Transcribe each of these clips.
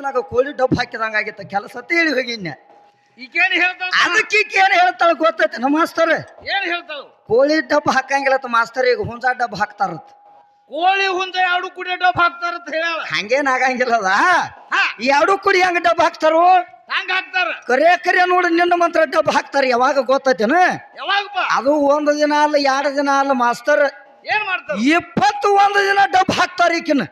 ಬಸ್ನಾಗ ಕೋಳಿ ಡಬ್ಬ ಹಾಕಿದಂಗ ಆಗಿತ್ತ. ಕೆಲಸ ಅಂತ ಹೇಳಿ ಹೋಗಿನ್ಯ ಈಗೇನು ಹೇಳ್ತಾಳ? ಅದಕ್ಕೆ ಈಕೇನು ಏನ್ ಹೇಳ್ತಾಳ ಗೊತ್ತೈತೆ. ನಮ್ಮ ಮಾಸ್ತರ್. ಏನು ಹೇಳ್ತಾವ ಕೋಳಿ ಡಬ್ಬ ಹಾಕಂಗಿಲ್ಲ ಅಂತ ಮಾಸ್ತರ್ ಈಗ ಹುಂಜಾ ಡಬ್ಬ ಹಾಕ್ತಾರತ್. ಕೋಳಿ ಹುಂಜ ಎರಡು ಕುಡಿ ಡಬ್ಬು ಹಾಕ್ತಾರತ್ ಹೇಳ ಹಂಗೇನ್ ಆಗಂಗಿಲ್ಲ ಅದ. ಹಾ. ಎರಡು ಕುಡಿ ಹಂಗ ಡಬ್ಬ ಹಾಕ್ತಾರೋ? ಹಂಗ ಹಾಕ್ತಾರ? ಕರೆ ಕರೆ ನೋಡಿ ನಿನ್ನ ಮಂತ್ರ ಡಬ್ಬ ಹಾಕ್ತಾರ. ಯಾವಾಗ ಗೊತ್ತೈತೇನ? ಯಾವಾಗಪ್ಪ? ಅದು ಒಂದು ದಿನ ಅಲ್ಲ ಎರಡು ದಿನ ಅಲ್ಲ ಮಾಸ್ತರ್. ಏನ್ ಮಾಡ್ತಾರ? ಇಪ್ಪತ್ತು ಒಂದು ದಿನ ಡಬ್ಬ ಹಾಕ್ತಾರ ಈಕಿನ.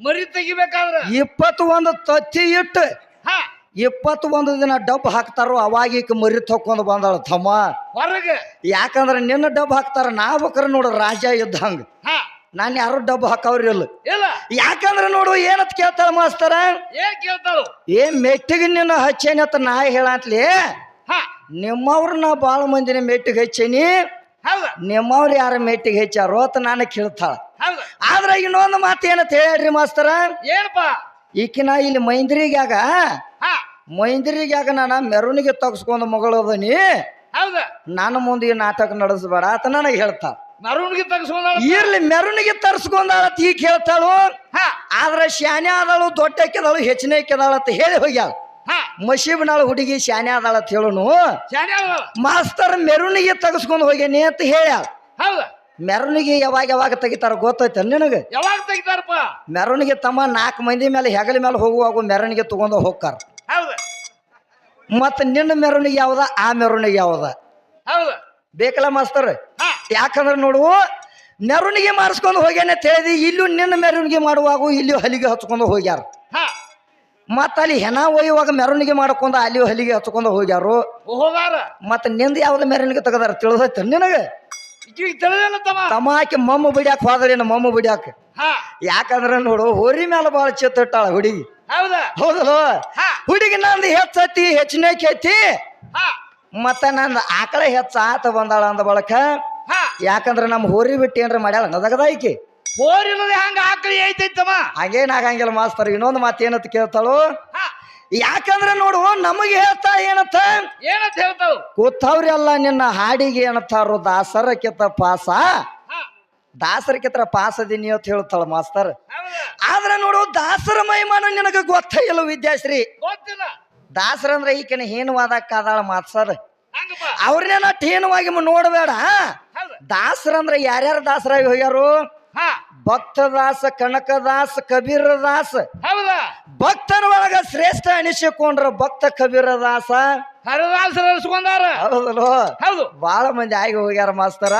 ಮರಿ ತೆಗಿಬೇಕಾದ್ರೆ? ಇಪ್ಪತ್ತು ಒಂದು ತತ್ತಿ ಇಟ್ಟು ಹಾ. ಇಪ್ಪತ್ತು ಒಂದು ದಿನ ಡಬ್ ಹಾಕ್ತಾರೋ ಅವಾಗ ಈಕ ಮರಿ ತಕ್ಕೊಂಡು ಬಂದಳ ತಮ್ಮ. ಹೊರಗೆ? ಯಾಕಂದ್ರೆ ನಿನ್ನ ಡಬ್ ಹಾಕ್ತಾರ ನಾ ಬೇಕಾರ ನೋಡು ರಾಜ ಇದ್ದಂಗ ಹಾ. ನಾನು ಯಾರು ಡಬ್ಬ ಹಾಕವ್ರಿ ಇಲ್ಲ. ಇಲ್ಲ. ಯಾಕಂದ್ರೆ ನೋಡು ಏನತ್ ಕೇಳ್ತಾಳ ಮಾಸ್ತರ? ಏನ್ ಕೇಳ್ತಾಳು? ಏ ಮೆಟ್ಟಿಗೆ ನಿನ್ನ ಹಚ್ಚೇನತ್ತ ನಾ ಹೇಳಂತ್ಲಿ? ಹಾ. ನಿಮ್ಮವ್ರ ನಾ ಭಾಳ ಮಂದಿನ ಮೆಟ್ಟಿಗೆ ಹಚ್ಚೇನಿ? ಹೌದ. ನಿಮ್ಮವ್ರು ಯಾರ ಮೆಟ್ಟಿಗೆ ಹೆಚ್ಚಾರೋ? ಅಂತ ನಾನು ಕೇಳ್ತಾಳ. ಹೌದು. ಆದ್ರ ಇನ್ನೊಂದು ಮಾತು ಏನಂತ ಹೇಳ್ರಿ ಮಾಸ್ತರ? ಏನಪ್ಪ? ಈಕಿನ ಇಲ್ಲಿ ಮೈಂದ್ರಿಗ್ಯಾಗ ಹಾ. ಮೈಂದ್ರಿಗ್ಯಾಗ ನಾನು ಮೆರವಣಿಗೆ ತಗಸ್ಕೊಂಡು ಮಗಳು ಅದನಿ. ಹೌದ. ನಾನು ಮುಂದೆ ಈ ನಾಟಕ ನಡೆಸಬೇಡ ಅಂತ ನನಗೆ ಹೇಳ್ತಾಳ. ಮೆರವಣಿಗೆ ತಗಸ್ಕೊಂಡ ಇರ್ಲಿ ಮೆರವಣಿಗೆ ತರ್ಸ್ಕೊಂಡಾಳ ಅಂತ ಈಗ ಹೇಳ್ತಾಳು. ಆದ್ರೆ ಶಾನೆ ಆದಳು ದೊಡ್ಡ ಕೆದಳು ಹೆಚ್ಚಿನ ಆಕಿದಾಳ ಅಂತ ಹೇಳಿ ಹೋಗ್ಯಾಳ. ಮಶೀಬ್ನಾಳ ಹುಡುಗಿ ಶಾನೆ ಅದಾಳ ಅಂತ ಹೇಳುನು? ಮಾಸ್ತರ್ ಮೆರವಣಿಗೆ ತಗಸ್ಕೊಂಡು ಹೋಗ್ಯಾನಿ ಅಂತ ಹೇಳ ಮೆರವಣಿಗೆ ಯಾವಾಗ ಯಾವಾಗ ತೆಗಿತಾರ ಗೊತ್ತೈತೆ ನಿನಗೆ? ಯಾವಾಗ ತೆಗಿತಾರಪ್ಪ? ಮೆರವಣಿಗೆ ತಮ್ಮ ನಾಲ್ಕು ಮಂದಿ ಮೇಲೆ ಹೆಗಲ ಮೇಲೆ ಹೋಗುವಾಗ ಮೆರವಣಿಗೆ ತಗೊಂಡು ಹೋಗ್ತಾರ. ಮತ್ತ ನಿನ್ನ ಮೆರವಣಿಗೆ ಯಾವ್ದ ಆ ಮೆರವಣಿಗೆ ಯಾವ್ದ? ಬೇಕಲ್ಲ ಮಾಸ್ತರ್? ಯಾಕಂದ್ರೆ ನೋಡು ಮೆರವಣಿಗೆ ಮಾಡಿಸ್ಕೊಂಡು ಹೋಗ್ಯಾನೆ ತಿಳಿದಿ ಇಲ್ಲೂ ನಿನ್ನ ಮೆರವಣಿಗೆ ಮಾಡುವಾಗ ಇಲ್ಲಿ ಹಲಿಗೆ ಹಚ್ಕೊಂಡು ಹೋಗ್ಯಾರ. ಮತ್ತ ಅಲ್ಲಿ ಹೆಣ ಒಯ್ಯುವಾಗ ಮೆರವಣಿಗೆ ಮಾಡ್ಕೊಂಡ ಅಲ್ಲಿ ಹಲಿಗೆ ಹಚ್ಕೊಂಡ ಹೋಗ್ಯಾರು. ಹೋಗಾರ? ಮತ್ತ ನಿಂದ ಯಾವ್ದು ಮೆರವಣಿಗೆ ತಗದಾರ ತಿಳಿದೈತೆ ನಿನಗೆ? ತಮಾಕಿ ಮಮ್ಮ ಬಿಡ್ಯಾಕ ಹೋದಳೇನು ಮಮ್ಮ ಬಿಡ್ಯಾಕ? ಯಾಕಂದ್ರೆ ನೋಡು ಹೋರಿ ಮೇಲೆ ಭಾಳ ಚಿತ್ತಿಟ್ಟಾಳ ಹುಡುಗಿ. ಹೌದ? ಹೌದಲ್ಲ ಹುಡುಗಿ ನಂದು ಹೆಚ್ಚತಿ ಹೆಚ್ಚಿನ ಐತಿ ಮತ್ತ ನಂದು ಆಕಳ ಹೆಚ್ಚ ಆತ ಬಂದಾಳ ಅಂದ ಬಳಕ ಯಾಕಂದ್ರ ನಮ್ಮ ಹೋರಿ ಬಿಟ್ಟು ಏನ್ರ ಮಾಡ್ಯಾಳ ನದಗದ ಈಕಿ. ಹೋರಿಲ್ಲದೆ ಹಂಗ ಆಕಳಿ ಐತೈತಮ್ಮ. ಹಾಗೇನ್ ಆಗಂಗಿಲ್ಲ ಮಾಸ್ತರ್ ಇನ್ನೊಂದು ಮಾತು ಏನಂತ ಕೇಳ್ತಾಳು? ಯಾಕಂದ್ರೆ ನೋಡು ನಮಗೆ ಹೇಳ್ತಾ ಏನಂತ? ಏನಂತ ಹೇಳ್ತಾವು ಕೂತವ್ರಿ ಅಲ್ಲ ನಿನ್ನ ಹಾಡಿಗೆ ಏನಂತಾರು ದಾಸರ ಕಿತ್ತ ಪಾಸ. ದಾಸರ ಕಿತ್ರ ಪಾಸದಿನಿ ಅಂತ ಹೇಳ್ತಾಳ ಮಾಸ್ತರ್. ಆದ್ರೆ ನೋಡು ದಾಸರ ಮಹಿಮಾನ ನಿನಗ ಗೊತ್ತೇ ಇಲ್ಲ ವಿದ್ಯಾಶ್ರೀ. ಗೊತ್ತಿಲ್ಲ. ದಾಸರ ಅಂದ್ರೆ ಈಕಿನ ಹೇನುವಾದಕ್ಕಾದಾಳ ಮಾಸ್ತರ್. ಹಂಗಪ್ಪ. ಅವ್ರನ್ನೇನ ಟೀನವಾಗಿ ನೋಡಬೇಡ. ದಾಸರ ಅಂದ್ರೆ ಯಾರ್ಯಾರ ದಾಸರಾಗಿ ಹೋಗ್ಯಾರು? ಭಕ್ತದಾಸ ಕನಕದಾಸ ಕಬೀರದಾಸ. ಹೌದ? ಭಕ್ತರ ಒಳಗ ಶ್ರೇಷ್ಠ ಅನಿಸಿಕೊಂಡ್ರ ಭಕ್ತ ಕಬೀರದಾಸ. ದಾಸ ಇಸ್ಕೊಂಡಾರ ಹೌದಲ್ವ ಹೌದು. ಬಾಳ ಮಂದಿ ಆಗಿ ಹೋಗ್ಯಾರ ಮಾಸ್ತರ.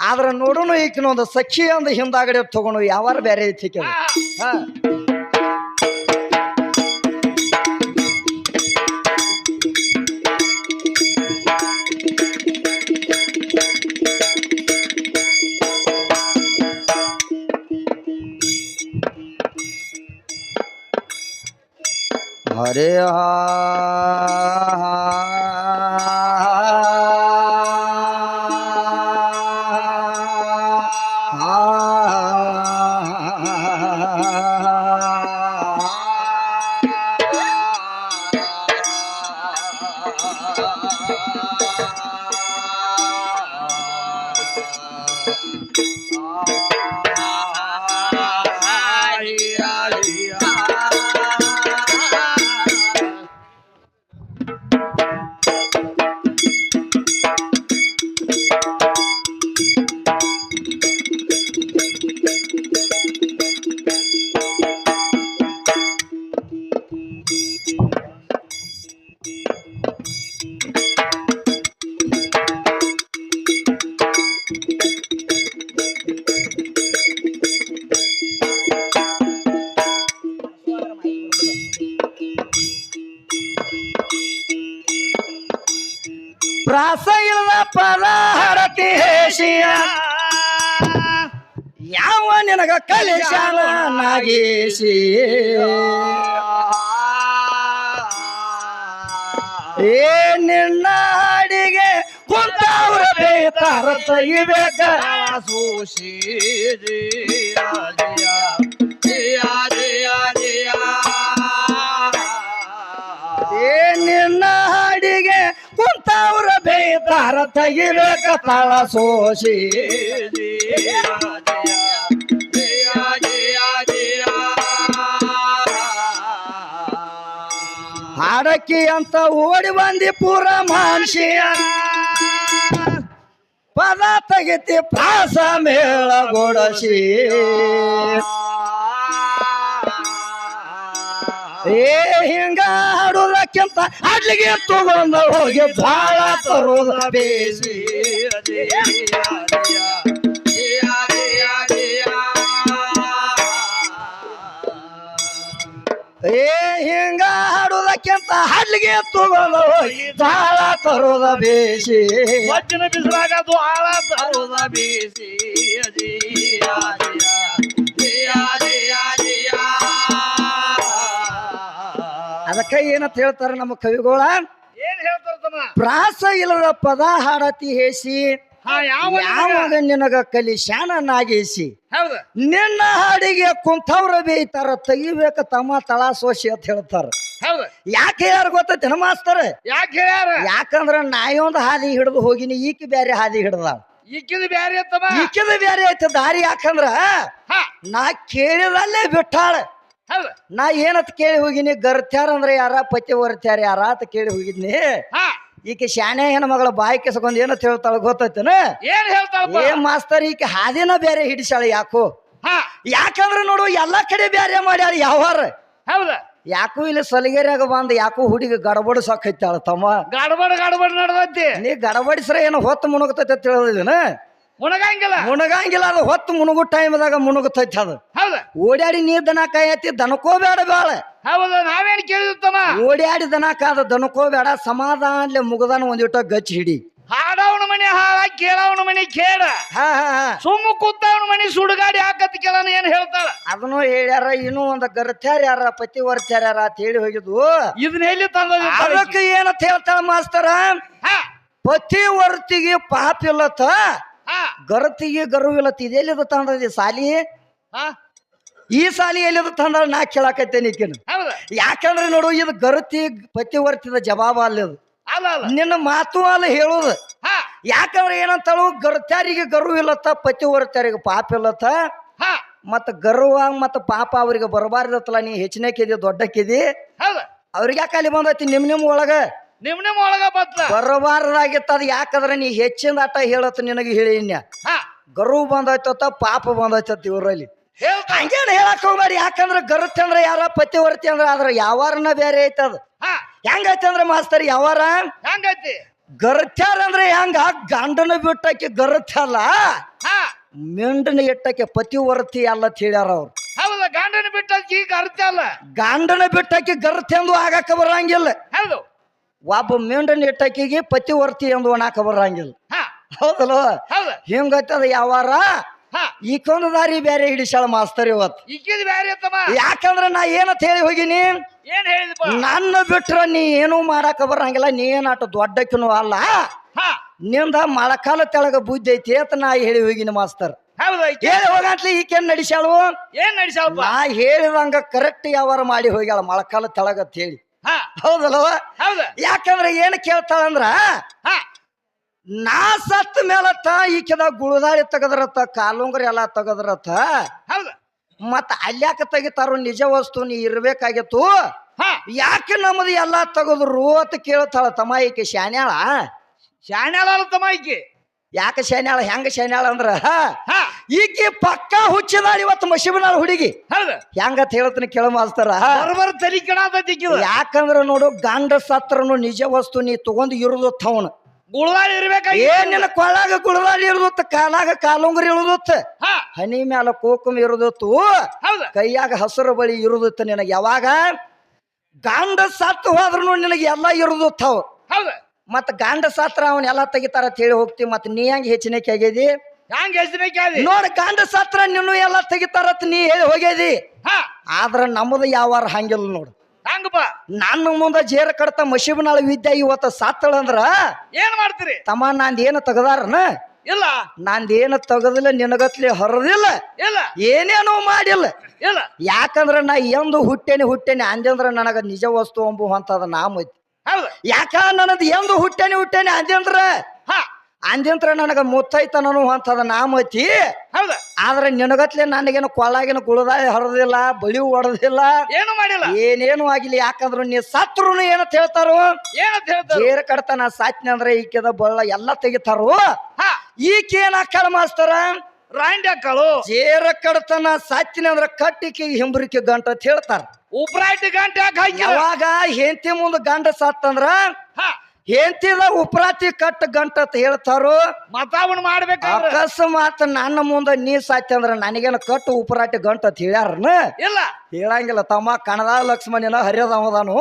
ಆದ್ರ ನೋಡುನು ಈಕಿನ ಒಂದು ಸಖಿ ಒಂದು ಹಿಂದಾಗಡೆ ತಗೊಂಡು ಯಾವಾರ ಬೇರೆ ಐತಿ ಈಕಿ ಅದು. ಪ್ರಾಸ ಇಲ್ಲದ ಪದ ಹರತಿ ಯಾವ ನಿನಗ ಕಲಿಶಾಲ ನಾಗೇಶಿ ಏ ನಿನ್ನ ಅಡಿಗೆ ಕುಂತವ್ರ ಬೇತಾರ ತೆಗಿಬೇಕ ಸೋಷಿ ಬೇತಾರ ತೆಗಿಬೇಕ ತಳ ಸೋಸಿ ಹಾಡಕ್ಕಿ ಅಂತ ಓಡಿ ಬಂದಿ ಪೂರ ಮಾನ್ಸಿಯ. ಪದ ತೆಗಿತಿ ಪ್ರಾಸ ಮೇಳ ಗೊಡಸಿ. ಏ ಹಿಂಗ ಹಾಡುದಕ್ಕಿಂತ ಅಡ್ಲಿಗೆ ತಗೊಂಡ ಹೋಗಿ ಬಾಳ ತರೋದ ಬೇಸಿ. ಏ ಹಿಂಗ ಹಾಡುದಕ್ಕಿಂತ ಹಡ್ಲಿಗೆ ತಗೊಂಡ ಹೋಗಿ ಬಾಳ ತರೋದ ಬೇಸಿ. ಮಜ್ಜಿನ ಬಿಸಿಲಾಗ ಬಾಳ ಆಳ ತರೋದ ಬೇಸಿ. ಅಜಿಯ ಏನಂತ ಹೇಳ್ತಾರೆ ನಮ್ಮ ಕವಿಗೋಳ? ಏನ್ ಹೇಳ್ತಾರ ತಮ್ಮ? ಪ್ರಾಸ ಇಲ್ಲದ ಪದ ಹಾಡತಿ ಹೇಸಿ ಹಾ ಯಾವ ಯಾವಾಗ ನಿನಗ ಕಲಿ ಶಾನ ನಾಗೇಸಿ. ಹೌದ. ನಿನ್ನ ಹಾಡಿಗೆ ಕುಂತವ್ರ ಬೇಯ್ತಾರ ತೆಗಿಬೇಕ ತಮ್ಮ ತಳ ಸೋಸಿ ಅಂತ ಹೇಳ್ತಾರ. ಹೌದ. ಯಾಕೆ ಯಾರು ಗೊತ್ತೈತೆ ಮಾಸ್ತರ? ಯಾಕೆ ಹೇಳ್ಯಾರ? ಯಾಕಂದ್ರ ನಾಯೊಂದು ಹಾದಿ ಹಿಡಿದು ಹೋಗಿನಿ ಈಕಿ ಬ್ಯಾರೆ ಹಾದಿ ಹಿಡ್ದ. ಈಕಿದ ಬ್ಯಾರೆ ತಮ್ಮ ಈಕಿದ ಬ್ಯಾರೆ ಐತೆ ದಾರಿ ಯಾಕಂದ್ರ ಹಾ. ನಾ ಕೇಳಿದಲ್ಲೇ ಬಿಟ್ಟಾಳ. ನಾ ಏನಂತ ಕೇಳಿ ಹೋಗಿನಿ ಗರ್ತ್ಯಾರ ಅಂದ್ರೆ ಯಾರ ಪತಿ ವರ್ತ್ಯಾರ ಯಾರ ಅಂತ ಕೇಳಿ ಹೋಗಿದ್ನಿ. ಹಾ. ಈಕೆ ಶಾಣೆ ಮಗಳ ಬಾಯಿ ಕೆಸಕೊಂಡ್ ಏನಂತ ಹೇಳ್ತಾಳ ಗೊತ್ತೈತೇನ? ಏನ್ ಹೇಳ್ತಾಳ ಏ ಮಾಸ್ತರ್ ಈಕೆ ಹಾದಿನ ಬೇರೆ ಹಿಡಿಸಾಳ ಯಾಕೋ? ಯಾಕಂದ್ರೆ ನೋಡು ಎಲ್ಲಾ ಕಡೆ ಬೇರೆ ಮಾಡ್ಯಾರ ಯಾವಾರ. ಹೌದ. ಯಾಕೋ ಇಲ್ಲಿ ಸಲಿಗೆರ್ಯಾಗ ಬಂದ್ ಯಾಕೋ ಹುಡುಗಿ ಗಡಬಡ ಸಾಕೈತಾಳ ತಮ್ಮ. ಗಡಬಡ ಗಡಬಡ ನಡ್ದೈತಿ. ನೀ ಗಡಬಡಿಸ್ರ ಏನೋ ಹೊತ್ತು ಮುಣಗತೈತೆ ಅಂತ ಹೇಳಿದಿನ ಮುಣಗಂಗಿಲ್ಲ. ಮುಣಗಂಗಿಲ್ಲ ಅದು ಹೊತ್ತು ಮುಣುಗು ಟೈಮ್ದಾಗ ಮುಣುಗುತ್ತೈತೆ ಅದು. ಹೌದ. ಓಡ್ಯಾಡಿ ನೀ ದನ ಕಾಯತಿ ದನಕೋಬೇಡ ಬಾಳ. ಹೌದು ನಾವೇನ್ ಕೇಳಿದ್ವಿ ಓಡಾಡಿ ಓಡ್ಯಾಡಿ ದನ ಕಾದ ದನಕೋಬೇಡ ಸಮಾಧಾನ್ಲೆ ಮುಗದಾನ ಒಂದಿಟ್ಟ ಗಚ್ಚ ಹಿಡಿ. ಹಾಡವನ ಮನೆ ಹಾಳ ಕೇಳವನ ಮನೆ ಕೇಳ. ಹಾ ಹಾ ಹಾ. ಸುಮ್ಮ ಕೂತವನ ಮನೆ ಸುಡುಗಾಡಿ ಹಾಕತ್ ಕೇಳನ ಏನ್ ಹೇಳ್ತಾಳ? ಅದನ್ನು ಹೇಳ್ಯಾರ ಇನ್ನೂ ಒಂದ್ ಗರ್ತ್ಯಾರ ಯಾರ ಪತಿ ವರ್ತ್ಯಾರ ಯಾರ ಅಂತ ಹೇಳಿ ಹೋಗಿದ್ವು. ಇದನ್ನ ಎಲ್ಲಿ ತಂದ ಅದಕ್ಕೆ ಏನಂತ ಹೇಳ್ತಾಳ ಮಾಸ್ತರ? ಹಾ. ಪತಿ ವರ್ತಿಗೆ ಪಾಪ ಇಲ್ಲತ್ತ? ಹಾ ಗರತಿಗೆ ಗರುವಿಲ್ಲತ್ತ ಇದೆಲ್ಲಿದ ತಂದದಿ ಸಾಲಿ? ಈ ಸಾಲಿ ಎಲ್ಲಿದ ತಂದ ನಾ ಕೇಳಾಕತ್ತೇನೆ ಈಕಿನ. ಯಾಕಂದ್ರೆ ನೋಡು ಇದು ಗರತಿ ಪತಿವರ್ತಿದ ಜವಾಬ ಅಲ್ಲದು ಅಲ್ಲ ಅಲ್ಲ. ನಿನ್ನ ಮಾತು ಅಲ್ಲ ಹೇಳುದು. ಯಾಕಂದ್ರೆ ಏನಂತಾಳು ಗರ್ತಾರಿಗೆ ಗರು ಇಲ್ಲತ್ತ ಪತಿ ವರ್ತ್ಯಾರಿಗೆ ಪಾಪ ಇಲ್ಲತ್ತ. ಹಾ. ಮತ್ತ ಗರ್ವ ಮತ್ತ ಪಾಪ ಅವ್ರಿಗೆ ಬರಬಾರ್ದತ್ತಲ್ಲ ನೀ ಹೆಚ್ಚಿನಕ್ಕಿದಿ ದೊಡ್ಡಕ್ಕಿದಿ ಅವ್ರಿಗೆ ಯಾಕೆ ಅಲ್ಲಿ ಬಂದೈತಿ ನಿಮ್ ನಿಮ್ ಒಳಗ? ನಿಮ್ ನಿಮ್ ಒಳಗ ಬತ್ತ ಬರಬಾರ್ದಾಗಿತ್ತ ಅದ್ ಯಾಕಂದ್ರೆ ನೀ ಹೆಚ್ಚಿನ ಆಟ ಹೇಳತ್ತ ನಿನಗೆ ಹೇಳಿನ್ಯ ಹಾ. ಗರು ಬಂದೈತತ್ತ ಪಾಪ ಬಂದೈತತ್ ಇವರಲ್ಲಿ. ಹೇಳ್ತಾ. ಹಂಗೇನ್ ಹೇಳಕ್ ಹೋಗ್ಬೇಡಿ ಯಾಕಂದ್ರ ಗರುತಿ ಅಂದ್ರ ಯಾರ ಪತಿ ವರ್ತಿ ಅಂದ್ರ ಅದ್ರ ಯಾವಾರನ ಬೇರೆ ಐತದ. ಹಾ. ಹೆಂಗೈತಿ ಅಂದ್ರ ಮಾಸ್ತರ್ ಯಾವಾರ? ಹೆಂಗೈತಿ? ಗರ್ತ್ಯಾರ ಅಂದ್ರೆ ಹೆಂಗ? ಗಂಡನ ಬಿಟ್ಟಕ್ಕೆ ಗರುತ್ಯಲ್ಲ ಹಾ. ಮಿಂಡನ ಇಟ್ಟಕ್ಕೆ ಪತಿ ವರ್ತಿ ಅಲ್ಲ ಅಂತ ಹೇಳ್ಯಾರ ಅವ್ರು. ಹೌದ ಗಂಡನ ಬಿಟ್ಟ ಈಗ ಅರ್ಥ ಅಲ್ಲ ಗಂಡನ ಬಿಟ್ಟಕ್ಕೆ ಗರ್ತಿ ಎಂದು ಆಗಕ್ಕ ಬರಂಗಿಲ್ಲ. ಹೌದು. ಒಬ್ಬ ಮಿಂಡನ ಇಟ್ಟಕ್ಕಿಗೆ ಪತಿ ವರ್ತಿ ಎಂದು ಒಣಾಕ ಬರಂಗಿಲ್ಲ. ಹೌದಲ್ಲ ಹೌದಲ್ವ? ಹೌದ. ಹಿಂಗೈತದ ಯಾವಾರ? ಈ ಈಕೊಂದು ದಾರಿ ಬೇರೆ ಹಿಡಿಸಾಳ ಮಾಸ್ತರ್ ಇವತ್ತು ಯಾಕಂದ್ರ ನಾ ಏನಂತ ಹೇಳಿ ಹೋಗಿನಿ? ನನ್ನ ಬಿಟ್ರ ನೀ ಏನು ಮಾಡಾಕ ಬರಂಗಿಲ್ಲ ನೀ ಏನಾಟ ದೊಡ್ಡಕ್ಕಿನೂ ಅಲ್ಲ. ನಿಂದ ಮಳಕಾಲ ತೆಳಗ ಬುದ್ಧಿ ಐತಿ ಅಂತ ನಾ ಹೇಳಿ ಹೋಗಿನಿ ಮಾಸ್ತರ್. ಹೇಳಿ ಹೋಗಂತ್ಲಿ ಈಕೇನ್ ನಡಿಸಾಳು ಏನ್ ನಡಿಸಾಳ ನಾ ಹೇಳಿದಂಗ ಕರೆಕ್ಟ್ ಯಾವಾರ ಮಾಡಿ ಹೋಗ್ಯಾಳ ಮಳಕಾಲ ತೆಳಗ ಅಂತ ಹೇಳಿ. ಹೌದಲ್ವ ಹೌದು. ಯಾಕಂದ್ರೆ ಏನ್ ಕೇಳ್ತಾಳಂದ್ರ ನಾ ಸತ್ತ ಮೇಲತ್ತ ಈಕಿದ ಗುಳದಾಳಿ ತೆಗದ್ರತ್ತ ಕಾಲುಂಗ್ರಿ ಎಲ್ಲ ತೆಗದ್ರತ್ತ ಹೌದು. ಮತ್ತ ಅಲ್ಯಾಕ ತೆಗಿತಾರೋ ನಿಜ ವಸ್ತು ನೀ ಇರ್ಬೇಕಾಗಿತ್ತು ಯಾಕೆ ನಮ್ದು ಎಲ್ಲಾ ತೆಗದ್ರು ಅಂತ ಕೇಳ್ತಾಳ ತಮ್ಮ ಈಕೆ ಶಾನ್ಯಾಳ ಶಾಣ್ಯಾಳ? ತಮ್ಮ ಈಕಿ ಯಾಕೆ ಶಾನ್ಯಾಳ ಹೆಂಗ ಶಾನ್ಯಾಳ ಅಂದ್ರ? ಈಕಿ ಪಕ್ಕ ಹುಚ್ಚಿದಾಳ ಇವತ್ತು ಮಶಿಬನಾಳ ಹುಡುಗಿ. ಹೆಂಗ ಹೆಂಗತ್ ಹೇಳತ್ನ ಕೇಳ ಮಾಸ್ತಾರ. ಯಾಕಂದ್ರ ನೋಡು ಗಂಡ ಸತ್ರನು ನಿಜ ವಸ್ತು ನೀ ತಗೊಂಡ್ ಇರುದು ಅವನು. ಗುಳವಾಳಿ ಇರ್ಬೇಕ ಏನಿಲ್ಲ ಕೊಳಾಗ ಗುಳದಾಳಿ ಇರುದತ್ತ ಕಾಲಾಗ ಕಾಲುಂಗ್ರಿ ಇರುದತ್ತ? ಹನಿ ಮ್ಯಾಲ ಕೋಕುಮ್ ಇರುದತ್ತು? ಕೈಯಾಗ ಹಸಿರು ಬಳಿ ಇರುದತ್ತ ನಿನಗೆ ಯಾವಾಗ? ಗಂಡ ಸತ್ತು ಹೋದ್ರು ನಿನಗೆ ಎಲ್ಲ ಇರುದು ಹೌದ. ಮತ್ತ ಗಂಡ ಸತ್ರ ಅವನ್ ಎಲ್ಲಾ ತೆಗಿತಾರ ಅಂತ ಹೇಳಿ ಹೋಗ್ತಿ ಮತ್ತೆ ನೀ ಹೆಂಗೆ ಹೆಚ್ಚಿನಕ್ಕೆ ಆಗ್ಯದಿ? ಹಂಗೆ ಹೆಸರೇ ಕ್ಯಾದಿ ನೋಡ್ ಗಂಡ ಸತ್ರ ನಿನ್ನೂ ಎಲ್ಲಾ ತೆಗಿತಾರತ್ ನೀ ಹೇಳಿ ಹೋಗ್ಯದಿ. ಹಾ. ಆದ್ರ ನಮ್ಮದು ಯಾವಾರ ಹಂಗಿಲ್ಲ ನೋಡು. ಹಂಗಪ್ಪ ನನ್ನ ಮುಂದೆ ಜೇರ ಕಡತ ಮಶಿಬನಾಳ ವಿದ್ಯೆ ಇವತ್ತು ಸತ್ತಳ ಅಂದ್ರ ಏನ್ ಮಾಡ್ತೀರಿ? ತಮ್ಮ ನಂದು ಏನು ತೆಗದಾರನ? ಇಲ್ಲ. ನಂದೇನು ಏನು ತೆಗದಿಲ್ಲ ನಿನಗತ್ಲಿ ಹೊರದಿಲ್ಲ. ಇಲ್ಲ. ಏನೇನೋ ಮಾಡಿಲ್ಲ. ಇಲ್ಲ. ಯಾಕಂದ್ರ ನಾ ಎಂದು ಹುಟ್ಟೇನಿ ಹುಟ್ಟೇನಿ ಅಂದಂದ್ರ ನನಗ ನಿಜ ವಸ್ತು ಅಂಬು ಅಂತದ ನಾಮ ಐತಿ ಹೌದ. ಯಾಕ ನನ್ನದು ಎಂದು ಹುಟ್ಟೇನಿ ಹುಟ್ಟೇನಿ ಅಂದ್ರ ಹಾ. ಅಂದಿಂತ್ರ ನನಗ ಮುತ್ತೈತನನು ಅಂತದ ನಾಮತಿ ಹೌದು. ಆದ್ರೆ ನಿನಗತ್ಲೆ ನನಗೇನು ಕೊಳ್ಳಾಗಿನ ಕುಳದ ಹರದಿಲ್ಲ ಬಳಿ ಹೊಡೆದಿಲ್ಲ ಏನು ಮಾಡಿಲ್ಲ? ಏನೇನು ಆಗಿಲ್ಲ ಯಾಕಂದ್ರು ನೀ ಸತ್ರು ಏನಂತ ಹೇಳ್ತಾರೋ? ಏನಂತ ಹೇಳ್ತಾರ? ಜೇರ ಕಡ್ತನ ಸಾತ್ನಿ ಅಂದ್ರೆ ಈಕೆದ ಬಳ್ಳ ಎಲ್ಲ ತೆಗಿತಾರು? ಹಾ. ಈಕೆ ಏನ ಮಾಸ್ತರ? ರಾಂಡಿ ಹಾಕಳು ಜೇರ ಕಡತನ ಸಾಚಿನ ಅಂದ್ರ ಕಟ್ಟಿಕೆ ಹಿಂಬರಿಕೆ ಗಂಟ ಅಂತ ಹೇಳ್ತಾರ. ಉಪ್ರಾಟಿ ಗಂಟೆ ಯಾವಾಗ ಹೆಂಡತಿ ಮುಂದ ಗಂಡ ಸಾತ್ತಂದ್ರ ಹೆಂತಿ ಹೆಂಡತಿದ ಉಪ್ರಾತಿ ಕಟ್ಟ ಗಂಟ ಅಂತ ಹೇಳ್ತಾರು ಮತಾವಣ ಮಾಡ್ಬೇಕಾದ್ರ? ಅಕಸ್ಮಾತ್ ನನ್ನ ಮುಂದ ನೀ ಸಾತ್ಯ ಅಂದ್ರ ನನಗೇನ ಕಟ್ಟು ಉಪರಾಟಿ ಗಂಟ ಅಂತ ಹೇಳ್ಯಾರನ? ಇಲ್ಲ. ಹೇಳಂಗಿಲ್ಲ ತಮ್ಮ ಕಣದ ಲಕ್ಷ್ಮಣನ ಹರಿಯದವದಾನು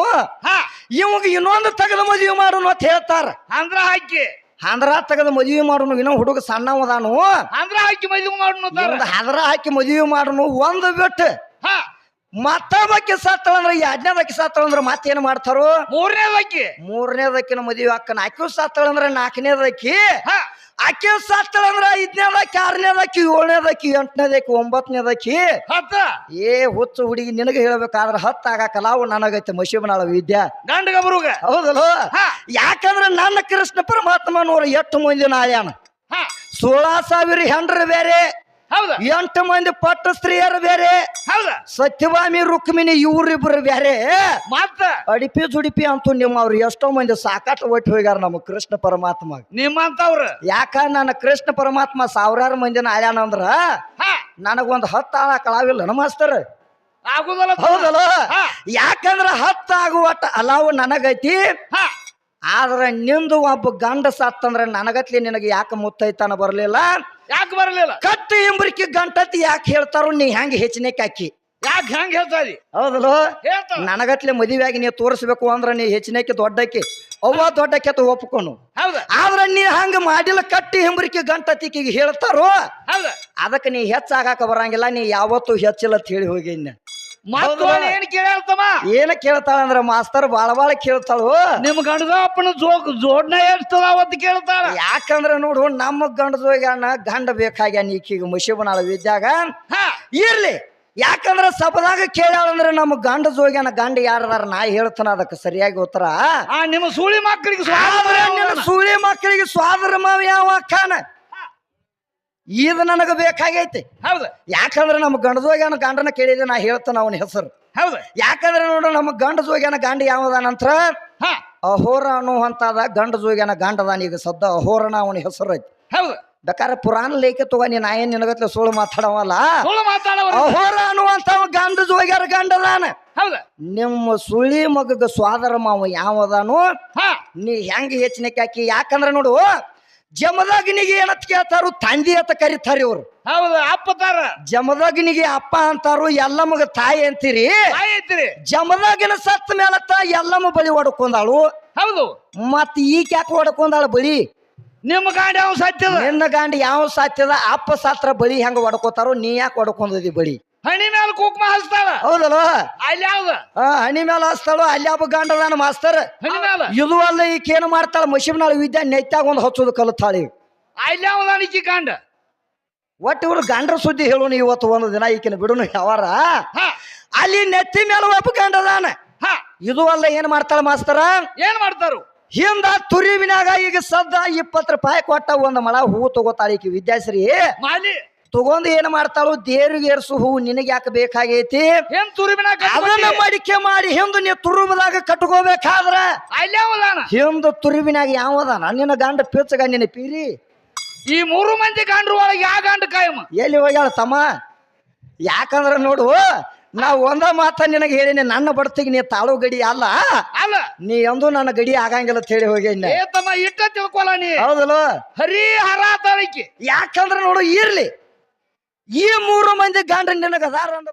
ಹಾ. ಇವಾಗ ಇನ್ನೊಂದು ತೆಗೆದ ಮದುವೆ ಮಾಡು ಅಂತ ಹೇಳ್ತಾರ. ಅಂದ್ರ ಹಾಕಿ. ಅಂದ್ರ ತೆಗೆದ ಮದುವೆ ಮಾಡೋನು ಇನ್ನೂ ಹುಡುಗ ಸಣ್ಣವದಾನು ಅಂದ್ರ ಹಾಕಿ ಮದುವೆ ಮಾಡೋನು ಹಂದ್ರ ಹದ್ರ ಹಾಕಿ ಮದುವೆ ಮಾಡೋನು ಒಂದು ಬಿಟ್ಟು. ಹಾ. ಮತ್ತೊಬ್ಬಕ್ಕೆ ಸತ್ತಳಂದ್ರ ಎರಡನೇದಕ್ಕೆ ಸತ್ತಳಂದ್ರ ಮತ್ತೇನ್ ಮಾಡ್ತಾರು? ಮೂರನೇದಕ್ಕಿ. ಮೂರನೇದಕ್ಕಿನ ಮದುವೆ ಅಕ್ಕನ ಆಕಿ ಸತ್ತಳಂದ್ರ ನಾಲ್ಕನೇದಕ್ಕಿ. ಹಾ. ಆಕೆ ಸತ್ತಳಂದ್ರ ಐದನೇದಕ್ಕಿ ಆರನೇದಕ್ಕಿ ಏಳನೇದಕ್ಕಿ ಎಂಟನೇದಕ್ಕಿ ಒಂಬತ್ತನೇದಕ್ಕಿ. ಹತ್ತ. ಏ ಹುಚ್ಚು ಹುಡುಗಿ ನಿನಗೆ ಹೇಳ್ಬೇಕಾದ್ರ ಹತ್ತು ಆಗ ಕಲಾವು ನನಗೈತೆ ಮಶಿಬನಾಳ ವಿದ್ಯಾ. ಗಂಡ ಗಬ್ರುಗ ಹೌದಲ್ಲ? ಯಾಕಂದ್ರ ನನ್ನ ಕೃಷ್ಣ ಪರಮಾತ್ಮ ನೋಡ್ರಿ ಎಷ್ಟು ಮಂದಿ ನಾಳ್ಯಾನ ಹಾ. ಸೋಳ ಸಾವಿರ ಹೆಂಡ್ರ ಬೇರೆ ಹೌದ. ಎಂಟು ಮಂದಿ ಪಟ್ಟ ಸ್ತ್ರೀಯರು ಬೇರೆ. ಹೌದಾ. ಸತ್ಯವಾಮಿ ರುಕ್ಮಿಣಿ ಇವ್ರಿಬ್ರು ಬೇರೆ. ಮತ್ತ? ಅಡಿಪಿ ಜುಡಿಪಿ ಅಂತೂ ನಿಮ್ಮ ಅವ್ರು ಎಷ್ಟೋ ಮಂದಿ ಸಾಕಾಟ ಒಟ್ಟು ಹೋಗ್ಯಾರ ನಮ್ಮ ಕೃಷ್ಣ ಪರಮಾತ್ಮ ನಿಮ್ಮಂತವ್ರ? ಯಾಕ ನನ್ನ ಕೃಷ್ಣ ಪರಮಾತ್ಮ ಸಾವಿರಾರು ಮಂದಿನ ಆಳ್ಯಾನ ಅಂದ್ರ ನನಗೊಂದು ಹತ್ತು ಆಳ ಕಳಾವಿಲ್ಲ ನಮಸ್ತರ ಆಗುದಲ್ಲ. ಹೌದಲ್ಲ? ಯಾಕಂದ್ರೆ ಯಾಕಂದ್ರ ಹತ್ತು ಆಗುವಟ್ಟ ಅಲಾವು ನನಗೈತಿ. ಹಾ. ಆದ್ರ ನಿಂದು ಒಬ್ಬ ಗಂಡ ಸತ್ತಂದ್ರೆ ನನಗತ್ಲಿ ನಿನಗೆ ಯಾಕೆ ಮುತ್ತೈತನ ಬರಲಿಲ್ಲ? ಯಾಕೆ ಬರಲಿಲ್ಲ? ಕತ್ತಿ ಎಂಬರಿಕೆ ಗಂಟತಿ ಯಾಕೆ ಹೇಳ್ತಾರೋ ನೀ ಹೆಂಗೆ ಹೆಚ್ಚಿನ ಕಾಕಿ ಯಾಕೆ ಹೆಂಗ್ ಹೇಳ್ತಾರಿ ಹೌದಲ್ಲ? ನನಗತ್ಲೆ ಮದುವೆಯಾಗಿ ನೀ ತೋರಿಸ್ಬೇಕು ಅಂದ್ರೆ ನೀ ಹೆಚ್ಚಿನಕ್ಕೆ ದೊಡ್ಡಕ್ಕೆ. ಅವ್ವ ದೊಡ್ಡಕ್ಕೆ ಕೆತ್ತ ಒಪ್ಕೊಂಡು ಆದ್ರೆ ನೀ ಹಂಗ ಮಾಡಿಲ್ಲ ಕಟ್ಟಿ ಹೆಂಬರಿಕೆ ಗಂಟತಿಕಿಗೆ ಹೇಳ್ತಾರೋ? ಅದಕ್ಕೆ ನೀ ಹೆಚ್ಚಾಗಾಕ ಬರಂಗಿಲ್ಲ ನೀ ಯಾವತ್ತೂ ಹೆಚ್ಚಿಲ್ಲ ಅಂತ ಹೇಳಿ ಹೋಗಿ ಇನ್ನ. ಮತ್ತೊಂದು ಏನ್ ಕೇಳ್ತಮ್ಮ? ಏನ ಕೇಳ್ತಾಳ ಅಂದ್ರ ಮಾಸ್ತರ್ ಬಾಳ ಬಾಳ ಕೇಳ್ತಾಳು. ನಿಮ್ ಗಂಡದ ಅಪ್ಪನ ಜೋಕ್ ಜೋಡ್ನ ಎಷ್ಟದ ಅವತ್ತು ಕೇಳ್ತಾಳ? ಯಾಕಂದ್ರ ನೋಡು ನಮ್ಮ ಗಂಡ ಜೋಗ್ಯಾನ ಗಂಡ ಬೇಕಾಗ್ಯಾನ ಈಕೀಗ ಮುಷಿಬನಾಳ ವಿದ್ಯಾಗ? ಇರ್ಲಿ. ಯಾಕಂದ್ರ ಸಭದಾಗ ಕೇಳ್ಯಾಳಂದ್ರ ನಮ್ಮ ಗಂಡ ಜೋಗ್ಯಾನ ಗಂಡ ಯಾರದಾರ ನಾ ಹೇಳ್ತಾನ ಅದಕ್ಕೆ ಸರಿಯಾಗಿ ಉತ್ತರ. ನಿಮ್ಮ ಸೂಳಿ ಮಕ್ಕಳಿಗೆ ಸ್ವಾದ್ರ ಸೂಳಿ ಮಕ್ಕಳಿಗೆ ಸ್ವಾದ್ರ ಮಾವ ಯಾವ ಅಕ್ಕಾನ? ಇದು ನನಗೆ ಬೇಕಾಗೈತಿ. ಹೌದು. ಯಾಕಂದ್ರೆ ನಮ್ಮ ಗಂಡ ಜೋಗ್ಯಾನ ಗಂಡನ ಕೇಳಿದೆ ನಾ ಹೇಳ್ತಾನ ಅವನ ಹೆಸರು. ಹೌದು. ಯಾಕಂದ್ರೆ ನೋಡು ನಮ್ಮ ಗಂಡ ಜೋಗ್ಯಾನ ಗಂಡ ಯಾವದಾನಂತ್ರ ನಂತರ ಅಹೋರ ಅನ್ನುವಂತಾದ ಗಂಡ ಜೋಗ್ಯಾನ ಗಂಡದಾನ ಈಗ ಸದ್ದ ಅಹೋರನ ಅವನ ಹೆಸರು ಐತಿ. ಹೌದು. ಬೇಕಾದ್ರೆ ಪುರಾಣ ಲೇಖ ತಗೋ ನೀ ನಾ ಏನ್ ನಿನಗತ್ಲೆ ಸುಳ್ಳು ಮಾತಾಡವಲ್ಲ? ಅಹೋರ ಅನ್ನುವಂತ ಗಂಡ ಜೋಗ್ಯಾರ ಗಂಡದಾನ ನಿಮ್ಮ ಸುಳಿ ಮಗಗ ಸ್ವಾದರ ಮಾವ ಯಾವದಾನು? ಹಾ. ನೀ ಹೆಂಗ ಹೆಚ್ಚಿನಕ್ಕೆ ಹಾಕಿ? ಯಾಕಂದ್ರೆ ನೋಡು ಜಮದಗ್ನಿಗೆ ಏನತ್ ಕೇಳ್ತಾರು ತಂದಿ ಅಂತ ಕರೀತಾರ ಇವ್ರು. ಹೌದು ಅಪ್ಪತಾರ. ಜಮದಗ್ನಿಗೆ ಅಪ್ಪ ಅಂತಾರು ಎಲ್ಲಮ್ಮಗ ತಾಯಿ ಅಂತೀರಿ? ಜಮದಗಿನ ಸತ್ತ ಮೇಲತ್ತ ಎಲ್ಲಮ್ಮ ಬಲಿ ಹೊಡ್ಕೊಂಡಾಳು. ಹೌದು. ಮತ್ ಈಕ್ ಯಾಕೆ ಹೊಡ್ಕೊಂಡಾಳ ಬಳಿ ನಿಮ್ಮ ಗಾಂಡಿ ಯಾವ ಸಾಧ್ಯದ ನಿನ್ನ ಗಾಂಡ ಯಾವ ಸಾಧ್ಯದ ಅಪ್ಪ ಸಾತ್ರ ಬಳಿ ಹೆಂಗ ಹೊಡ್ಕೋತಾರೋ ನೀ ಯಾಕೆ ಹೊಡ್ಕೊಂಡದಿ ಬಳಿ ಹಣಿ ಮ್ಯಾಲ ಕುಕ್ಮ ಹಚ್ತಾಳ. ಹೌದಲ್ಲ? ಅಲ್ಲಿ ಯಾವ್ದ? ಹಣಿ ಮ್ಯಾಲ ಹಚ್ತಾಳು ಅಲ್ಲಿ ಹಬ್ಬ ಗಂಡದಾನ ಮಾಸ್ತರ್. ಹಣಿ ಇದು ಅಲ್ಲ ಈಕೇನು ಮಾಡ್ತಾಳ? ಮಶಿಬ್ನಾಳ ವಿದ್ಯಾ ನೆತ್ತಾಗ ಒಂದು ಹಚ್ಚೋದು ಕಲಿತಾಳಿ ಅಲ್ಲಿ ಯಾವ್ದ ನಿಕ್ಕಿ ಗಂಡ? ಒಟ್ಟು ಇವ್ರು ಗಂಡ್ರ ಸುದ್ದಿ ಹೇಳೋಣ ಇವತ್ತು ಒಂದು ದಿನ ಈಕಿನ ಬಿಡೋಣ ಯಾವಾರ? ಹಾ. ಅಲ್ಲಿ ನೆತ್ತಿ ಮೇಲೆ ಒಬ್ಬ ಗಂಡದಾನ. ಹಾ. ಇದು ಅಲ್ಲ ಏನ್ ಮಾಡ್ತಾಳ ಮಾಸ್ತರ? ಏನ್ ಮಾಡ್ತಾರು? ಹಿಂದ ತುರಿವಿನಾಗ ಈಗ ಸದ್ದ ಇಪ್ಪತ್ತು ರೂಪಾಯಿ ಕೊಟ್ಟ ಒಂದು ಮಳ ಹೂ ತಗೋತಾಳ ಈಕಿ ವಿದ್ಯಾಶ್ರೀ. ಮಾಲಿ ತಗೊಂಡು ಏನ್ ಮಾಡ್ತಾಳು? ದೇವ್ರಿಗೆ ಏರ್ಸು ಹೂ ನಿನಗೆ ಯಾಕೆ ಬೇಕಾಗೈತಿ? ಏನ್ ತುರುಬಿನಾಗ ಅದನ್ನ ಮಡಿಕೆ ಮಾಡಿ ಹಿಂದು ನೀ ತುರುಬದಾಗ ಕಟ್ಕೋಬೇಕಾದ್ರ? ಹಿಂದು ಯಾವ್ದಾನ ಹಿಂದ ತುರುಬಿನಾಗ ಯಾವದಾನ ನಿನ್ನ ಗಂಡ ಪಿಚ್ಚಗ ನಿನ್ನ ಪೀರಿ. ಈ ಮೂರು ಮಂದಿ ಗಂಡ್ರು ಒಳಗೆ ಯಾವ ಗಂಡ ಕಾಯಮ್ಮ ಎಲ್ಲಿ ಹೋಗ್ಯಾಳ ತಮ್ಮ? ಯಾಕಂದ್ರ ನೋಡು ನಾ ಒಂದ ಮಾತ ನಿನಗೆ ಹೇಳಿನಿ ನನ್ನ ಬಡ್ತಿಗೆ ನೀ ತಾಳು ಗಡಿ ಅಲ್ಲ. ಅಲ್ಲ. ನೀ ಎಂದು ನನ್ನ ಗಡಿ ಆಗಂಗಿಲ್ಲ ಅಂತ ಹೇಳಿ ಹೋಗ್ಯಾನ. ಏ ತಮ್ಮ ಇಟ್ಟ ತಿಳ್ಕೊಲ್ಲ ನೀ. ಹೌದಲ್ಲ? ಹರಿ ಹರ ತಾಳಿಕೆ. ಯಾಕಂದ್ರ ನೋಡು ಇರ್ಲಿ. ಈ ಮೂರು ಮಂದಿ ಗಂಡ ನಿನಗ ಅದಾರ ಅಂದ